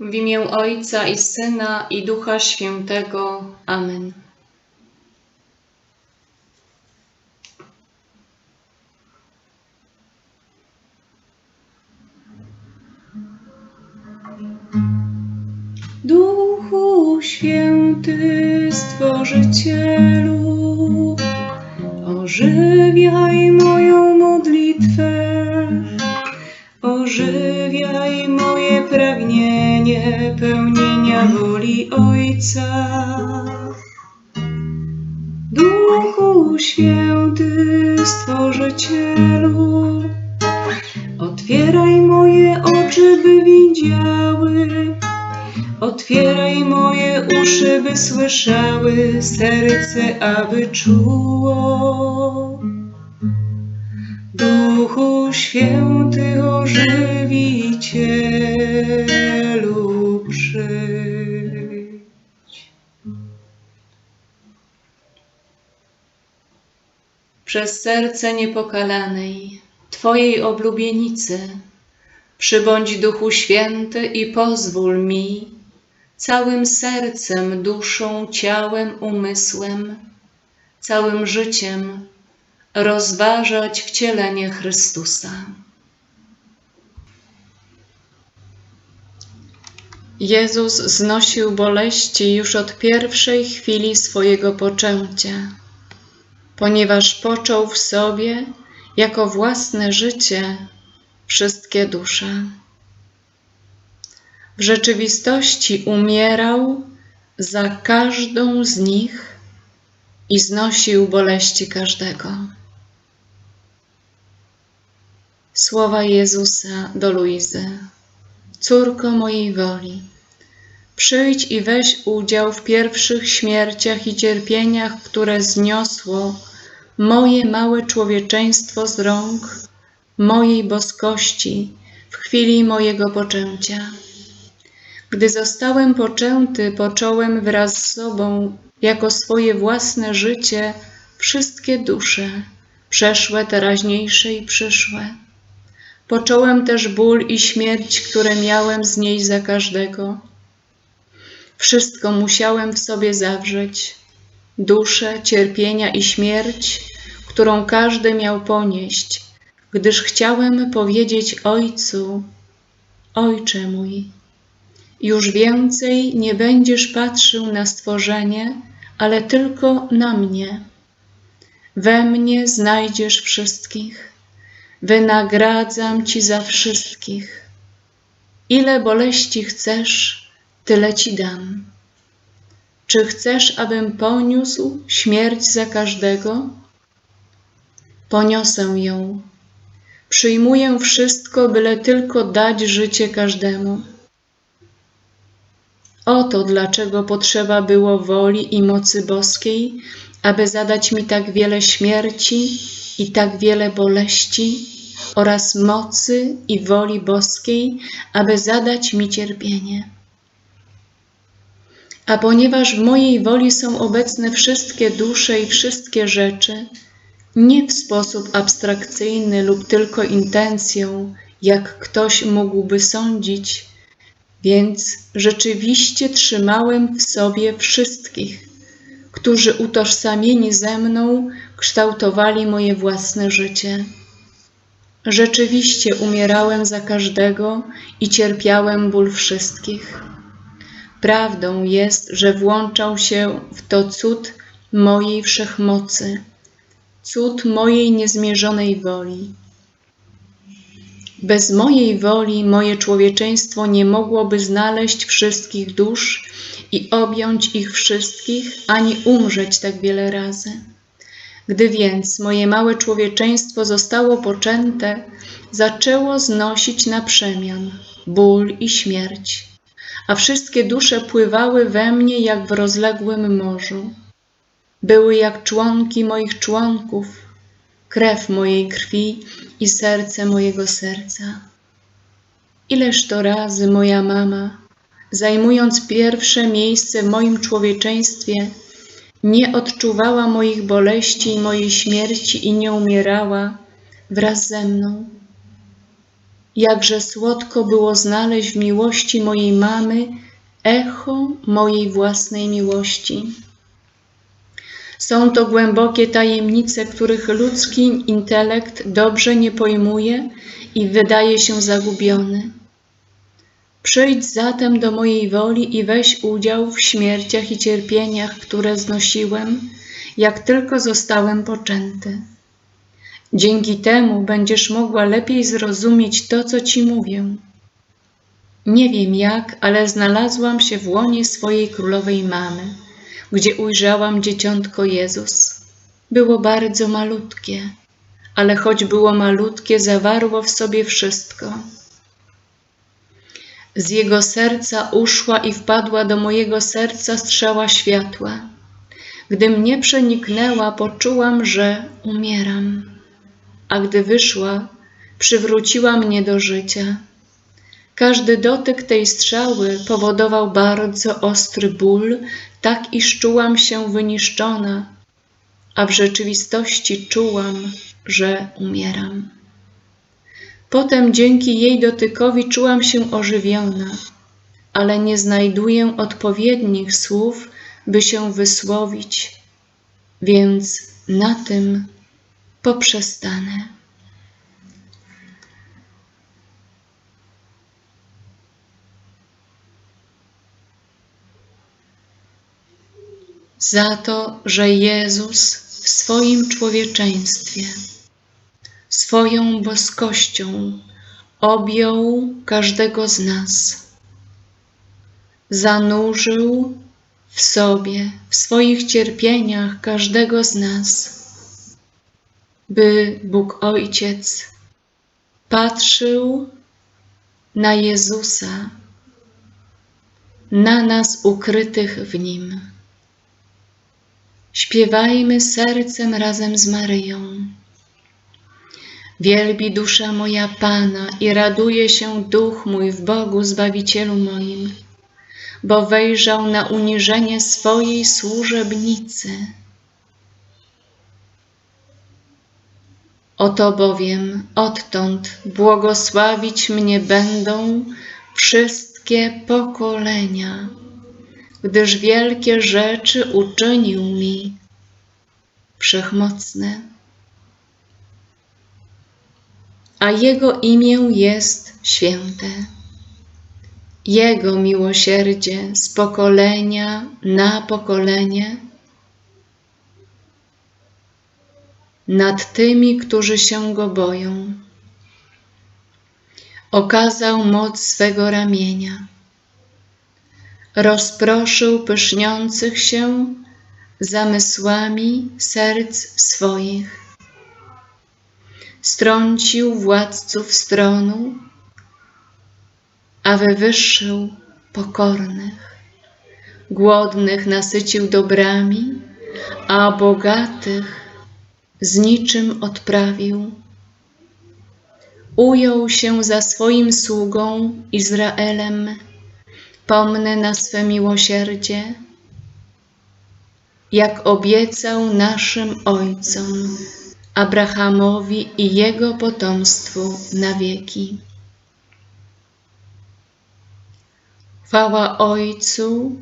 W imię Ojca i Syna i Ducha Świętego. Amen. Duchu Święty, Stworzycielu, ożywiaj moją modlitwę, ożywiaj moje pragnienie pełnienia woli Ojca. Duchu Święty, Stworzycielu, otwieraj moje oczy, by widziały, otwieraj moje uszy, by słyszały, serce, aby czuło. Duchu Święty, ożywicielu, Przez serce niepokalanej, Twojej oblubienicy, przybądź Duchu Święty i pozwól mi całym sercem, duszą, ciałem, umysłem, całym życiem rozważać wcielenie Chrystusa. Jezus znosił boleści już od pierwszej chwili swojego poczęcia, ponieważ począł w sobie jako własne życie wszystkie dusze. W rzeczywistości umierał za każdą z nich i znosił boleści każdego. Słowa Jezusa do Luizy. Córko mojej woli, przyjdź i weź udział w pierwszych śmierciach i cierpieniach, które zniosło moje małe człowieczeństwo z rąk mojej boskości w chwili mojego poczęcia. Gdy zostałem poczęty, począłem wraz z sobą jako swoje własne życie wszystkie dusze, przeszłe, teraźniejsze i przyszłe. Począłem też ból i śmierć, które miałem z niej za każdego. Wszystko musiałem w sobie zawrzeć. Duszę, cierpienia i śmierć, którą każdy miał ponieść, gdyż chciałem powiedzieć Ojcu, Ojcze mój, już więcej nie będziesz patrzył na stworzenie, ale tylko na mnie. We mnie znajdziesz wszystkich. Wynagradzam Ci za wszystkich. Ile boleści chcesz, tyle Ci dam. Czy chcesz, abym poniósł śmierć za każdego? Poniosę ją. Przyjmuję wszystko, byle tylko dać życie każdemu. Oto dlaczego potrzeba było woli i mocy boskiej, aby zadać mi tak wiele śmierci i tak wiele boleści, oraz mocy i woli boskiej, aby zadać mi cierpienie. A ponieważ w mojej woli są obecne wszystkie dusze i wszystkie rzeczy, nie w sposób abstrakcyjny lub tylko intencją, jak ktoś mógłby sądzić, więc rzeczywiście trzymałem w sobie wszystkich, którzy utożsamieni ze mną kształtowali moje własne życie. Rzeczywiście umierałem za każdego i cierpiałem ból wszystkich. Prawdą jest, że włączał się w to cud mojej wszechmocy, cud mojej niezmierzonej woli. Bez mojej woli moje człowieczeństwo nie mogłoby znaleźć wszystkich dusz i objąć ich wszystkich, ani umrzeć tak wiele razy. Gdy więc moje małe człowieczeństwo zostało poczęte, zaczęło znosić na przemian ból i śmierć, a wszystkie dusze pływały we mnie jak w rozległym morzu. Były jak członki moich członków, krew mojej krwi i serce mojego serca. Ileż to razy moja mama, zajmując pierwsze miejsce w moim człowieczeństwie, nie odczuwała moich boleści i mojej śmierci i nie umierała wraz ze mną. Jakże słodko było znaleźć w miłości mojej mamy echo mojej własnej miłości. Są to głębokie tajemnice, których ludzki intelekt dobrze nie pojmuje i wydaje się zagubiony. Przyjdź zatem do mojej woli i weź udział w śmierciach i cierpieniach, które znosiłem, jak tylko zostałem poczęty. Dzięki temu będziesz mogła lepiej zrozumieć to, co ci mówię. Nie wiem jak, ale znalazłam się w łonie swojej królowej mamy, gdzie ujrzałam dzieciątko Jezus. Było bardzo malutkie, ale choć było malutkie, zawarło w sobie wszystko. Z jego serca uszła i wpadła do mojego serca strzała światła. Gdy mnie przeniknęła, poczułam, że umieram, a gdy wyszła, przywróciła mnie do życia. Każdy dotyk tej strzały powodował bardzo ostry ból, tak iż czułam się wyniszczona, a w rzeczywistości czułam, że umieram. Potem dzięki jej dotykowi czułam się ożywiona, ale nie znajduję odpowiednich słów, by się wysłowić, więc na tym poprzestanę. Za to, że Jezus w swoim człowieczeństwie swoją boskością objął każdego z nas. Zanurzył w sobie, w swoich cierpieniach każdego z nas, by Bóg Ojciec patrzył na Jezusa, na nas ukrytych w Nim. Śpiewajmy sercem razem z Maryją. Wielbi dusza moja Pana i raduje się duch mój w Bogu Zbawicielu moim, bo wejrzał na uniżenie swojej służebnicy. Oto bowiem odtąd błogosławić mnie będą wszystkie pokolenia, gdyż wielkie rzeczy uczynił mi wszechmocny a Jego imię jest święte. Jego miłosierdzie z pokolenia na pokolenie nad tymi, którzy się Go boją. Okazał moc swego ramienia. Rozproszył pyszniących się zamysłami serc swoich strącił władców stronu, a wywyższył pokornych. Głodnych nasycił dobrami, a bogatych z niczym odprawił. Ujął się za swoim sługą Izraelem, pomny na swe miłosierdzie, jak obiecał naszym ojcom Abrahamowi i jego potomstwu na wieki. Chwała Ojcu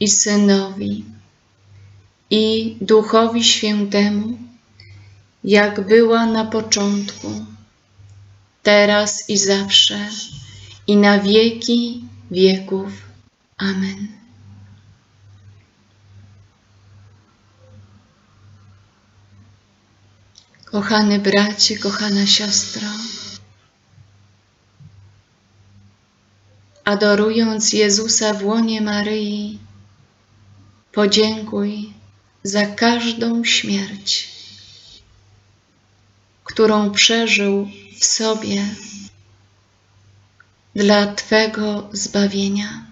i Synowi i Duchowi Świętemu, jak była na początku, teraz i zawsze, i na wieki wieków. Amen. Kochany bracie, kochana siostro, adorując Jezusa w łonie Maryi, podziękuj za każdą śmierć, którą przeżył w sobie dla Twego zbawienia.